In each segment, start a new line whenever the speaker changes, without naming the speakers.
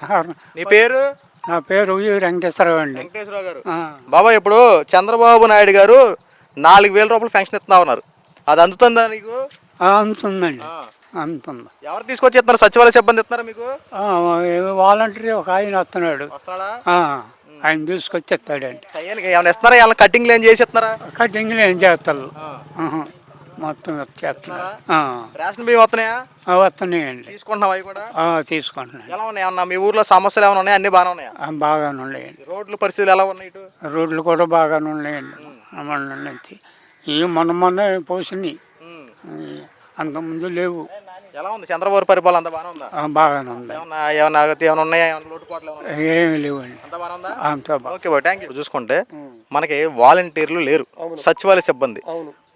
Sir.
నీ పేరు?
నా పేరు వెంకటేశ్వరరావు అండి.
వెంకటేశ్వరరావు గారు. బాబా ఇప్పుడు చంద్రబాబు నాయుడు గారు నాలుగు వేల రూపాయలు పెన్షన్ ఇస్తున్నా ఉన్నారు అది అందుతుందా నీకు?
అందుతుందండి. అందుతుంది.
ఎవరు తీసుకొచ్చి ఇస్తున్నారు? సచివాలయ సిబ్బంది ఇస్తున్నారా మీకు?
వాలంటరీ ఒక ఆయన వస్తున్నాడు. ఆయన తీసుకొచ్చి ఇస్తాడండి.
ఏమైనా ఇస్తున్నారా? ఏమైనా కటింగ్లు ఏం చేసి ఇస్తున్నారా?
కటింగ్లు ఏం చేస్తారు మొత్తం
రేషన్ బియ్యం వస్తున్నాయా?
వస్తున్నాయండి.
తీసుకుంటున్నావు అవి కూడా?
తీసుకుంటున్నాను.
ఎలా ఉన్నాయి అన్న? మీ ఊర్లో సమస్యలు ఏమైనా ఉన్నాయా? అన్ని బాగానే ఉన్నాయా?
బాగానే ఉన్నాయండి.
రోడ్ల పరిస్థితులు ఎలా ఉన్నాయి ఇటు?
రోడ్లు కూడా బాగానే ఉన్నాయండి. నుంచి. ఈ మొన్న మొన్న పోసినాయి. అంతకుముందు లేవు.
ఎలా ఉంది? చంద్రబాబు పరిపాలన అంత బాగానే ఉందా?
బాగానే ఉంది.
ఏమన్నా ఏమన్నా ఏమైనా ఉన్నాయా? ఏమైనా లోటుపాట్లు ఏమైనా?
ఏమి లేవండి.
అంత బాగానే ఉందా?
అంత బాగా.
ఓకే బాయ్ థ్యాంక్ యూ చూసుకుంటే మనకి వాలంటీర్లు లేరు. సచివాలయ సిబ్బంది.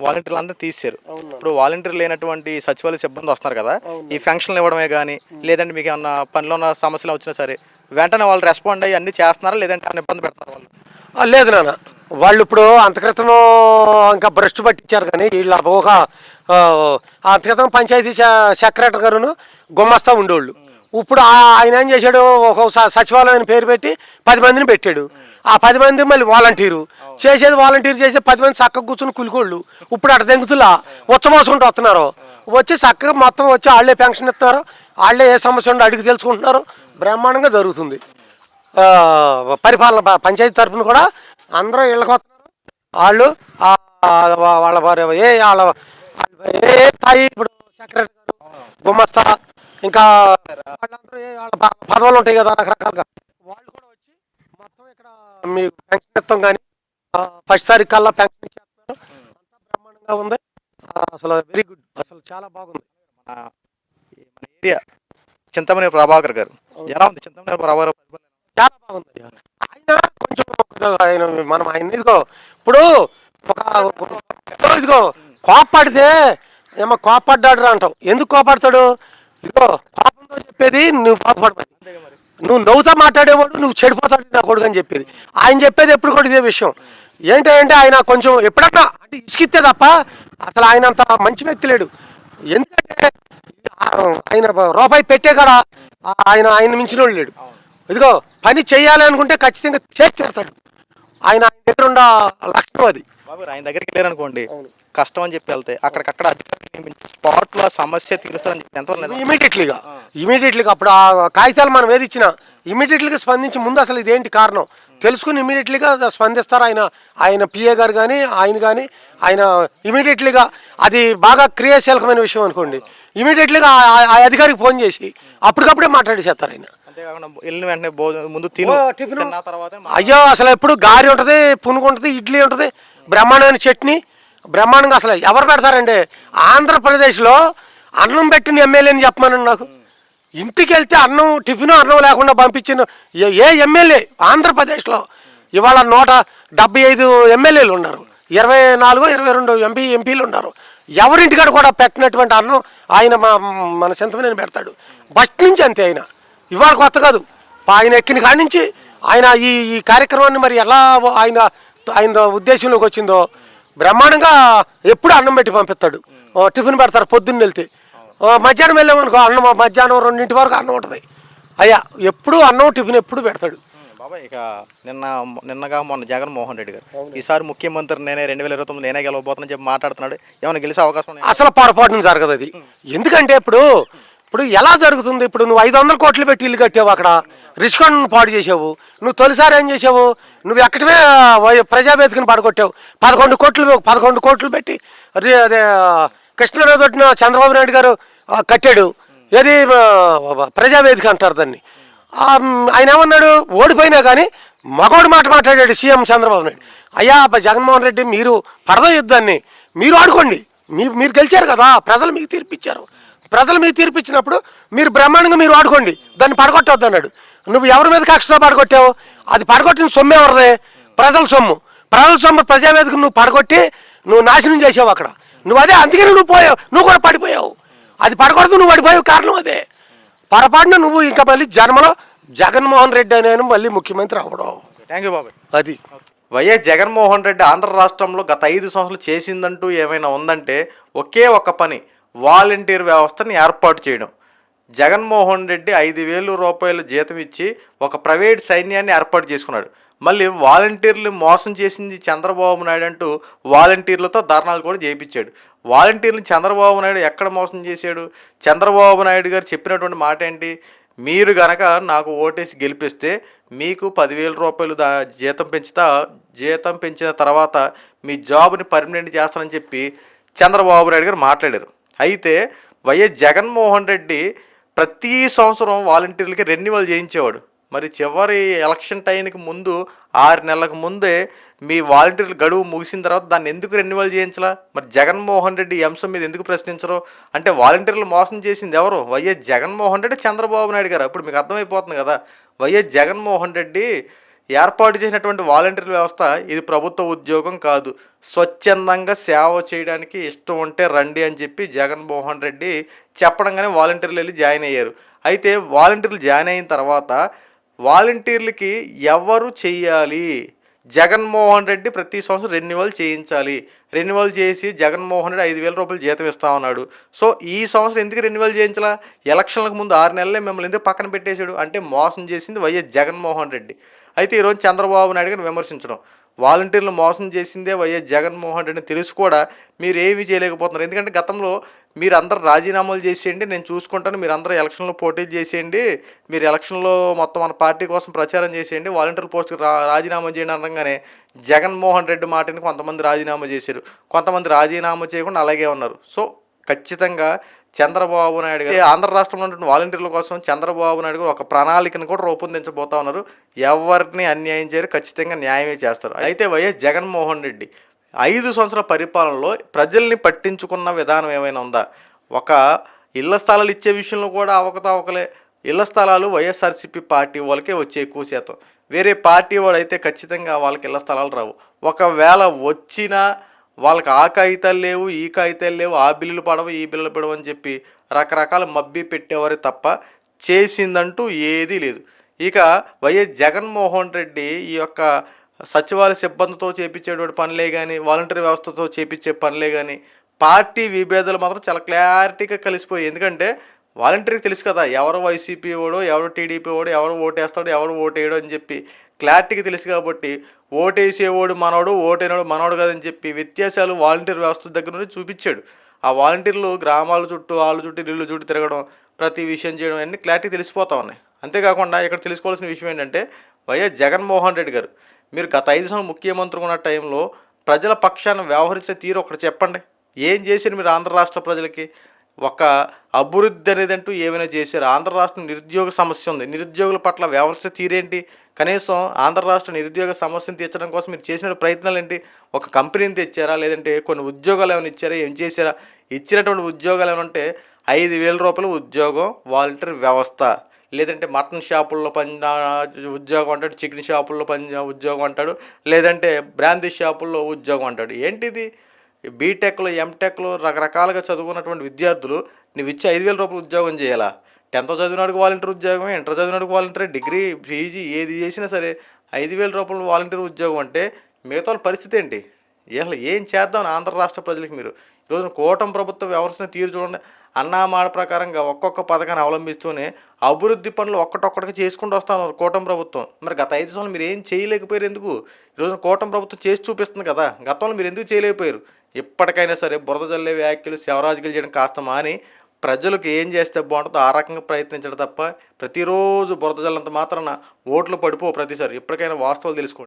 వాలంటీర్లు అందరూ తీసారు ఇప్పుడు వాలంటీర్ లేనటువంటి సచివాలయ సిబ్బంది వస్తున్నారు కదా ఈ ఫంక్షన్లు ఇవ్వడమే కానీ లేదంటే మీకు ఏమన్నా పనిలో ఉన్న సమస్యలు వచ్చినా సరే వెంటనే వాళ్ళు రెస్పాండ్ అయ్యి అన్ని చేస్తున్నారా లేదంటే ఏమైనా ఇబ్బంది పెడతారు వాళ్ళు?
లేదు నాన్న. వాళ్ళు ఇప్పుడు అంతక్రితం ఇంకా భ్రష్టు పట్టించారు కానీ వీళ్ళ ఒక అంతక్రితం పంచాయతీ సెక్రటరీ గారును గుమ్మస్తా ఉండేవాళ్ళు. ఇప్పుడు ఆయన ఏం చేశాడు ఒక సచివాలయం పేరు పెట్టి పది మందిని పెట్టాడు. ఆ పది మంది మళ్ళీ వాలంటీరు. చేసేది వాలంటీర్ చేసే పది మంది చక్కగా కూర్చుని కులికోళ్ళు. ఇప్పుడు అటు దెంగుతులా ఉచ్చమోసుకుంటూ వస్తున్నారు. వచ్చి చక్కగా మొత్తం వచ్చి వాళ్ళే పెన్షన్ ఇస్తున్నారు వాళ్ళే ఏ సమస్య ఉందో అడిగి తెలుసుకుంటున్నారు. బ్రహ్మాండంగా జరుగుతుంది. పరిపాలన పంచాయతీ తరఫున కూడా అందరూ ఇళ్ళకి వస్తున్నారు. వాళ్ళు వాళ్ళ వారి ఏ వాళ్ళ ఏ స్థాయి ఇప్పుడు సెక్రటరీ గారు గుమ్మస్తా ఇంకా వాళ్ళందరూ వాళ్ళ పదవులు ఉంటాయి కదా రకరకాలుగా. వాళ్ళు కూడా వచ్చి మొత్తం ఇక్కడ మీ పెన్షన్ ఇస్తాం కానీ ఫస్ట్ తారీఖు కల్లా పెన్షన్ ఇచ్చేస్తున్నారు. అంతా బ్రహ్మాండంగా ఉంది. అసలు వెరీ గుడ్ అసలు చాలా బాగుంది.
మన ఏరియా చింతమనే ప్రభాకర్ గారు. ఎలా ఉంది చింతమనే ప్రభాకర్?
చాలా బాగుంది. ఆయన కొంచెం ఆయన మనం ఆయన ఇదిగో ఇప్పుడు ఒక ఇదిగో, కోపడితే ఏమో కోపడ్డాడు అంటావు. ఎందుకు కోపడతాడు? ఇదిగో కోపంతో చెప్పేది నువ్వు కోపడమని నువ్వు నవ్వుతా మాట్లాడేవాడు నువ్వు చెడిపోతాడు నా కొడుకు అని చెప్పేది. ఆయన చెప్పేది ఎప్పుడు కూడా ఇదే విషయం. ఏంటంటే ఆయన కొంచెం ఎప్పుడన్నా అంటే ఇసుకితే తప్ప అసలు ఆయన అంత మంచి వ్యక్తి లేడు. ఎందుకంటే ఆయన రూపాయి పెట్టే కాడ ఆయన ఆయన మించిన లేడు. ఇదిగో పని చేయాలి అనుకుంటే ఖచ్చితంగా చేసి చేస్తాడు ఆయన ఆయన దగ్గర ఉన్న లక్షణం అది
ఆయన దగ్గరికి వెళ్ళారనుకోండి. కష్టం అని చెప్పి వెళ్తే అక్కడికక్కడ స్పాట్లో సమస్య తీరుస్తారని చెప్పి ఎంతవరకు?
ఇమీడియట్లీగా ఇమీడియట్లీగా అప్పుడు ఆ కాగితాలు మనం ఏది ఇచ్చినా ఇమీడియట్లీగా స్పందించి ముందు అసలు ఇదేంటి కారణం? తెలుసుకుని ఇమీడియట్లీగా స్పందిస్తారు ఆయన. ఆయన పిఏ గారు కానీ ఆయన కానీ ఆయన ఇమీడియట్లీగా అది బాగా క్రియాశీలకమైన విషయం అనుకోండి. ఇమీడియట్లీగా ఆ- అధికారికి ఫోన్ చేసి అప్పటికప్పుడే మాట్లాడేసేస్తారు ఆయన.
అంతేకాకుండా వెళ్ళిన వెంటనే భోజనం ముందు తిను.
టిఫిను. అయ్యో అసలు ఎప్పుడు గారి ఉంటుంది పునుగు ఉంటుంది ఇడ్లీ ఉంటుంది బ్రహ్మాండమైన చట్నీ బ్రహ్మాండంగా అసలు ఎవరు పెడతారండి? ఆంధ్రప్రదేశ్లో అన్నం పెట్టిన ఎమ్మెల్యేని చెప్పమనండి నాకు. ఇంటికి వెళ్తే అన్నం టిఫిన్ అన్నం లేకుండా పంపించిన ఏ- ఎమ్మెల్యే ఆంధ్రప్రదేశ్లో? ఇవాళ నూట డెబ్బై ఐదు ఎమ్మెల్యేలు ఉన్నారు. ఇరవై నాలుగు ఇరవై రెండు ఎంపీ ఎంపీలు ఉన్నారు. ఎవరింటికాడ కూడా పెట్టినటువంటి అన్నం ఆయన మా మన సింతమనేని పెడతాడు. ఫస్ట్ నుంచి అంతే ఆయన. ఇవాళ కొత్త కాదు. ఆయన ఎక్కిన కాడి నుంచి ఆయన ఈ ఈ కార్యక్రమాన్ని మరి ఎలా ఆయన ఆయన ఉద్దేశంలోకి వచ్చిందో బ్రహ్మాండంగా ఎప్పుడు అన్నం పెట్టి పంపిస్తాడు. టిఫిన్ పెడతారు పొద్దున్న వెళ్తే. మధ్యాహ్నం వెళ్ళామనుకో అన్నం మధ్యాహ్నం రెండింటి వరకు అన్నం ఉంటుంది. అయ్యా ఎప్పుడు అన్నం టిఫిన్ ఎప్పుడు పెడతాడు?
బాబాయ్ ఇక నిన్న నిన్నగా మొన్న జగన్మోహన్ రెడ్డి గారు. ఈసారి ముఖ్యమంత్రి నేనే రెండు వేల ఇరవై తొమ్మిది నేనే గెలవబోతున్నా చెప్పి మాట్లాడుతున్నాడు. ఏమైనా గెలిచే అవకాశం
అసలు పొరపాటున జరగదు అది. ఎందుకంటే ఇప్పుడు ఇప్పుడు ఎలా జరుగుతుంది? ఇప్పుడు నువ్వు ఐదు వందల కోట్లు పెట్టి ఇల్లు కట్టావు అక్కడ. రిస్కాన్ పాడు చేసావు నువ్వు తొలిసారి ఏం చేసావు నువ్వు ఎక్కడమే వై- ప్రజావేదికను పడగొట్టావు. పదకొండు కోట్లు పదకొండు కోట్లు పెట్టి రి- అదే కృష్ణారావు తొట్టిన చంద్రబాబు నాయుడు గారు కట్టాడు. ఏది ప్రజావేదిక అంటారు దాన్ని. ఆయన ఏమన్నాడు? ఓడిపోయినా కానీ మగోడు మాట మాట్లాడాడు సీఎం చంద్రబాబు నాయుడు. అయ్యా జగన్మోహన్ రెడ్డి మీరు పడద యుద్ధాన్ని మీరు ఆడుకోండి. మీ మీరు గెలిచారు కదా ప్రజలు మీకు తీర్పిచ్చారు. ప్రజలు మీకు తీర్పిచ్చినప్పుడు మీరు బ్రహ్మాండంగా మీరు ఆడుకోండి దాన్ని పడగొట్టవద్దు అన్నాడు. నువ్వు ఎవరి మీద కక్షతో పడగొట్టావు? అది పడగొట్టిన సొమ్ము ఎవరిదే? ప్రజల సొమ్ము. ప్రజల సొమ్ము ప్రజావేదిక నువ్వు పడగొట్టి నువ్వు నాశనం చేసావు అక్కడ. నువ్వు అదే అందుకని నువ్వు పోయావు. నువ్వు కూడా పడిపోయావు. అది పడగొడదు నువ్వు పడిపోయావు కారణం అదే. పొరపాటున నువ్వు ఇంకా మళ్ళీ జన్మలో జగన్మోహన్ రెడ్డి అనే మళ్ళీ ముఖ్యమంత్రి అవ్వడం.
థ్యాంక్ యూ బాబాయ్.
అది.
వైఎస్ జగన్మోహన్ రెడ్డి ఆంధ్ర రాష్ట్రంలో గత ఐదు సంవత్సరాలు చేసిందంటూ ఏమైనా ఉందంటే ఒకే ఒక పని. వాలంటీర్ వ్యవస్థను ఏర్పాటు చేయడం. జగన్మోహన్ రెడ్డి ఐదు వేలు రూపాయలు జీతం ఇచ్చి ఒక ప్రైవేట్ సైన్యాన్ని ఏర్పాటు చేసుకున్నాడు. మళ్ళీ వాలంటీర్లు మోసం చేసింది చంద్రబాబు నాయుడు అంటూ వాలంటీర్లతో ధర్నాలు కూడా చేయించాడు. వాలంటీర్లు చంద్రబాబు నాయుడు ఎక్కడ మోసం చేశాడు? చంద్రబాబు నాయుడు గారు చెప్పినటువంటి మాట ఏంటి? మీరు గనక నాకు ఓటేసి గెలిపిస్తే మీకు పదివేల రూపాయలు దా జీతం పెంచుతా జీతం పెంచిన తర్వాత మీ జాబ్ని పర్మనెంట్ చేస్తానని చెప్పి చంద్రబాబు నాయుడు గారు మాట్లాడారు. అయితే వైఎస్ జగన్మోహన్ రెడ్డి ప్రతి సంవత్సరం వాలంటీర్లకి రెన్యువల్ చేయించేవాడు. మరి చివరి ఎలక్షన్ టైంకి ముందు ఆరు నెలలకు ముందే మీ వాలంటీర్లు గడువు ముగిసిన తర్వాత దాన్ని ఎందుకు రెన్యువల్ చేయించలా? మరి జగన్మోహన్ రెడ్డి అంశం మీద ఎందుకు ప్రశ్నించరు? అంటే వాలంటీర్లు మోసం చేసింది ఎవరు? వైఎస్ జగన్మోహన్ రెడ్డి చంద్రబాబు నాయుడు గారు. ఇప్పుడు మీకు అర్థమైపోతుంది కదా. వైఎస్ జగన్మోహన్ రెడ్డి ఏర్పాటు చేసినటువంటి వాలంటీర్ వ్యవస్థ ఇది ప్రభుత్వ ఉద్యోగం కాదు. స్వచ్ఛందంగా సేవ చేయడానికి ఇష్టం ఉంటే రండి అని చెప్పి జగన్మోహన్ రెడ్డి చెప్పడంగానే వాలంటీర్లు వెళ్ళి జాయిన్ అయ్యారు. అయితే వాలంటీర్లు జాయిన్ అయిన తర్వాత వాలంటీర్లకి ఎవరు చేయాలి జగన్మోహన్ రెడ్డి ప్రతి సంవత్సరం రెన్యువల్ చేయించాలి. రెన్యువల్ చేసి జగన్మోహన్ రెడ్డి ఐదు వేల రూపాయలు జీతం ఇస్తామన్నాడు సో ఈ సంవత్సరం ఎందుకు రెన్యువల్ చేయించాలా? ఎలక్షన్లకు ముందు ఆరు నెలలే మిమ్మల్ని ఎందుకు పక్కన పెట్టేశాడు? అంటే మోసం చేసింది వైఎస్ జగన్మోహన్ రెడ్డి. అయితే ఈరోజు చంద్రబాబు నాయుడు గారిని విమర్శించడం. వాలంటీర్లు మోసం చేసిందే వైఎస్ జగన్మోహన్ రెడ్డిని తెలిసి కూడా మీరు ఏమీ చేయలేకపోతున్నారు. ఎందుకంటే గతంలో మీరు అందరు రాజీనామాలు చేసేయండి నేను చూసుకుంటాను మీరు అందరూ ఎలక్షన్లో పోటీలు చేసేయండి మీరు ఎలక్షన్లో మొత్తం మన పార్టీ కోసం ప్రచారం చేసేయండి వాలంటీర్ పోస్ట్కి రా రాజీనామా చేయండి అనగానే జగన్మోహన్ రెడ్డి మాటని కొంతమంది రాజీనామా చేశారు. కొంతమంది రాజీనామా చేయకుండా అలాగే ఉన్నారు. సో ఖచ్చితంగా చంద్రబాబు నాయుడు గారు ఆంధ్ర రాష్ట్రంలో ఉన్నటువంటి వాలంటీర్ల కోసం చంద్రబాబు నాయుడు గారు ఒక ప్రణాళికను కూడా రూపొందించబోతా ఉన్నారు. ఎవరిని అన్యాయం చేయరు ఖచ్చితంగా న్యాయమే చేస్తారు. అయితే వైఎస్ జగన్మోహన్ రెడ్డి ఐదు సంవత్సరాల పరిపాలనలో ప్రజల్ని పట్టించుకున్న విధానం ఏమైనా ఉందా? ఒక ఇళ్ళ స్థలాలు ఇచ్చే విషయంలో కూడా అవకతవకలే. ఇళ్ళ స్థలాలు వైఎస్ఆర్సీపీ పార్టీ వాళ్ళకే వచ్చే ఎక్కువ శాతం. వేరే పార్టీ వాడైతే ఖచ్చితంగా వాళ్ళకి ఇళ్ళ స్థలాలు రావు. ఒకవేళ వచ్చినా వాళ్ళకి ఆ కాగితాలు లేవు ఈ కాగితాలు లేవు ఆ బిల్లులు పడవు ఈ బిల్లులు పడవు అని చెప్పి రకరకాల మబ్బి పెట్టేవారే తప్ప చేసిందంటూ ఏదీ లేదు. ఇక వైఎస్ జగన్మోహన్ రెడ్డి ఈ యొక్క సచివాలయ సిబ్బందితో చేపించేటువంటి పనులే కానీ వాలంటీర్ వ్యవస్థతో చేపించే పనులే కానీ పార్టీ విభేదాలు మాత్రం చాలా క్లారిటీగా కలిసిపోయాయి. ఎందుకంటే వాలంటీర్కి తెలుసు కదా ఎవరు వైసీపీ వాడో ఎవరు టీడీపీ వాడు ఎవరు ఓటేస్తాడో ఎవరు ఓటేయడో అని చెప్పి క్లారిటీగా తెలుసు కాబట్టి ఓటేసేవాడు మనోడు ఓటేనోడు మనోడు కదని చెప్పి వ్యత్యాసాలు వాలంటీర్ వ్యవస్థ దగ్గర నుండి చూపించాడు. ఆ వాలంటీర్లు గ్రామాల చుట్టూ వాళ్ళ చుట్టూ ఇల్లు చుట్టూ తిరగడం ప్రతి విషయం చేయడం అన్నీ క్లారిటీ తెలిసిపోతా ఉన్నాయి. అంతేకాకుండా ఇక్కడ తెలుసుకోవాల్సిన విషయం ఏంటంటే వైఎస్ జగన్మోహన్ రెడ్డి గారు మీరు గత ఐదు సంవత్సరాలు ముఖ్యమంత్రి ఉన్న టైంలో ప్రజల పక్షాన వ్యవహరించే తీరు ఒకటి చెప్పండి. ఏం చేశారు మీరు ఆంధ్ర రాష్ట్ర ప్రజలకి? ఒక అభివృద్ధి అనేది అంటూ ఏమైనా చేశారు? ఆంధ్ర రాష్ట్రం నిరుద్యోగ సమస్య ఉంది. నిరుద్యోగుల పట్ల వ్యవస్థ తీరేంటి? కనీసం ఆంధ్ర రాష్ట్ర నిరుద్యోగ సమస్యను తీర్చడం కోసం మీరు చేసిన ప్రయత్నాలు ఏంటి? ఒక కంపెనీని తెచ్చారా? లేదంటే కొన్ని ఉద్యోగాలు ఏమైనా ఇచ్చారా? ఏం చేశారా? ఇచ్చినటువంటి ఉద్యోగాలు ఏమైనా ఉంటే ఐదు వేల రూపాయల ఉద్యోగం వాలంటీర్ వ్యవస్థ. లేదంటే మటన్ షాపుల్లో పని ఉద్యోగం అంటాడు చికెన్ షాపుల్లో పని ఉద్యోగం అంటాడు లేదంటే బ్రాందీ షాపుల్లో ఉద్యోగం అంటాడు. ఏంటిది? బీటెక్లు ఎంటెక్లు రకరకాలుగా చదువుకున్నటువంటి విద్యార్థులు నువ్వు ఇచ్చే ఐదు వేల రూపాయలు ఉద్యోగం చేయాలా? టెన్త్ చదివినాడుకు వాలంటీర్ ఉద్యోగమే ఇంటర్ చదివినాడుకు వాలంటీర్ డిగ్రీ పీజీ ఏది చేసినా సరే ఐదు వేల రూపాయలు వాలంటీర్ ఉద్యోగం అంటే మిగతా వాళ్ళ పరిస్థితి ఏంటి? అసలు ఏం చేద్దాం ఆంధ్ర రాష్ట్ర ప్రజలకు మీరు? ఈరోజు కూటమి ప్రభుత్వం వ్యవస్థను తీరు చూడండి. అన్నమాట ప్రకారంగా ఒక్కొక్క పథకాన్ని అవలంబిస్తూనే అభివృద్ధి పనులు ఒక్కటొక్కటిగా చేసుకుంటూ వస్తాను కూటమి ప్రభుత్వం. మరి గత ఐదు సంవత్సరాలు మీరు ఏం చేయలేకపోయారు ఎందుకు? ఈరోజు కూటమి ప్రభుత్వం చేసి చూపిస్తుంది కదా. గతంలో మీరు ఎందుకు చేయలేకపోయారు? ఇప్పటికైనా సరే బురద జల్లే వ్యాఖ్యలు శివరాజులు చేయడం కాస్త మాని ప్రజలకు ఏం చేస్తే బాగుంటుందో ఆ రకంగా ప్రయత్నించడం తప్ప ప్రతిరోజు బురద జల్లంత మాత్రాన ఓట్లు పడిపో ప్రతిసారి. ఇప్పటికైనా వాస్తవాలు తెలుసుకోండి.